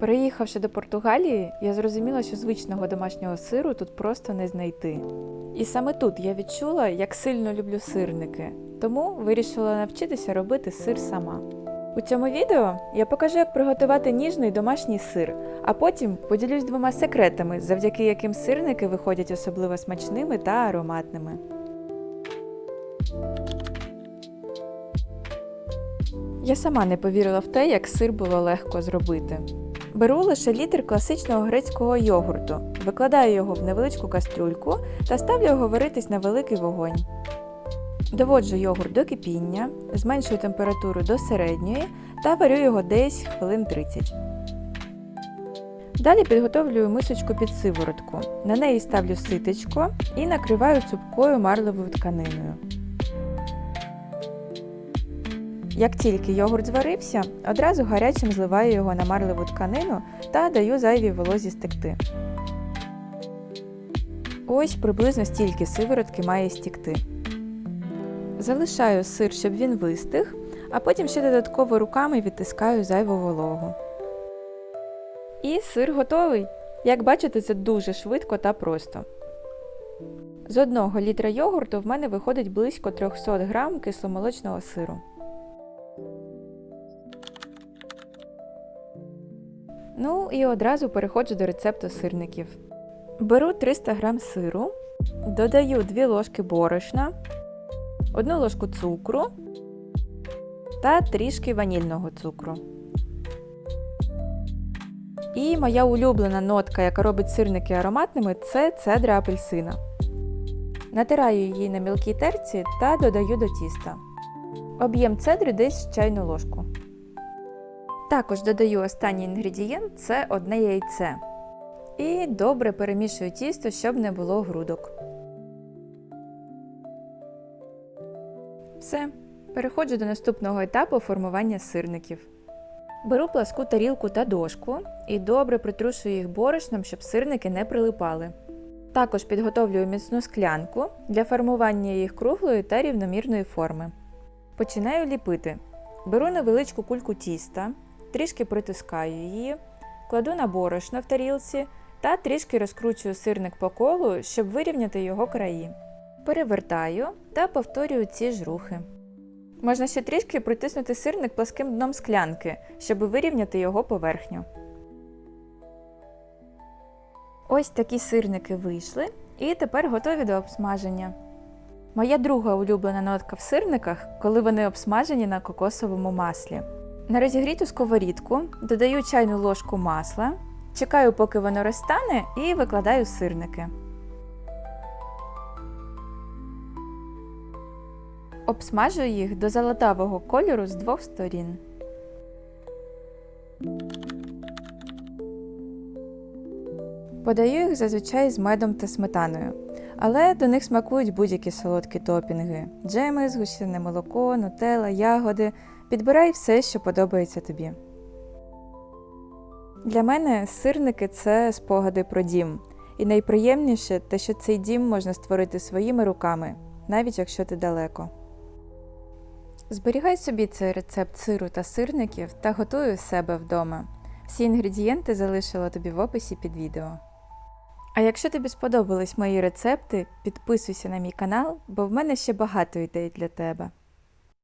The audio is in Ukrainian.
Переїхавши до Португалії, я зрозуміла, що звичного домашнього сиру тут просто не знайти. І саме тут я відчула, як сильно люблю сирники, тому вирішила навчитися робити сир сама. У цьому відео я покажу, як приготувати ніжний домашній сир, а потім поділюсь двома секретами, завдяки яким сирники виходять особливо смачними та ароматними. Я сама не повірила в те, як сир було легко зробити. Беру лише літр класичного грецького йогурту, викладаю його в невеличку кастрюльку та ставлю його варитись на великий вогонь. Доводжу йогурт до кипіння, зменшую температуру до середньої та варю його десь хвилин 30. Далі підготовлюю мисочку під сиворотку. На неї ставлю ситечко і накриваю цупкою марлевою тканиною. Як тільки йогурт зварився, одразу гарячим зливаю його на марлеву тканину та даю зайвій волозі стекти. Ось приблизно стільки сиворотки має стікти. Залишаю сир, щоб він вистиг, а потім ще додатково руками відтискаю зайву вологу. І сир готовий. Як бачите, це дуже швидко та просто. З одного літра йогурту в мене виходить близько 300 грам кисломолочного сиру. Ну і одразу переходжу до рецепту сирників. Беру 300 г сиру, додаю 2 ложки борошна, 1 ложку цукру та трішки ванільного цукру. І моя улюблена нотка, яка робить сирники ароматними, це цедра апельсина. Натираю її на мілкій терці та додаю до тіста. Об'єм цедри десь чайну ложку. Також додаю останній інгредієнт це одне яйце. І добре перемішую тісто, щоб не було грудок. Все. Переходжу до наступного етапу формування сирників. Беру пласку тарілку та дошку і добре притрушую їх борошном, щоб сирники не прилипали. Також підготовлюю міцну склянку для формування їх круглої та рівномірної форми. Починаю ліпити. Беру невеличку кульку тіста, трішки притискаю її, кладу на борошно в тарілці та трішки розкручую сирник по колу, щоб вирівняти його краї. Перевертаю та повторюю ці ж рухи. Можна ще трішки притиснути сирник пласким дном склянки, щоб вирівняти його поверхню. Ось такі сирники вийшли, і тепер готові до обсмаження. Моя друга улюблена нотка в сирниках, коли вони обсмажені на кокосовому маслі. На розігріту сковорідку додаю чайну ложку масла, чекаю, поки воно розтане, і викладаю сирники. Обсмажую їх до золотавого кольору з двох сторін. Подаю їх зазвичай з медом та сметаною, але до них смакують будь-які солодкі топінги: джеми, згущене молоко, нутелла, ягоди. Підбирай все, що подобається тобі. Для мене сирники це спогади про дім. І найприємніше те, що цей дім можна створити своїми руками, навіть якщо ти далеко. Зберігай собі цей рецепт сиру та сирників та готуй у себе вдома. Всі інгредієнти залишила тобі в описі під відео. А якщо тобі сподобались мої рецепти, підписуйся на мій канал, бо в мене ще багато ідей для тебе.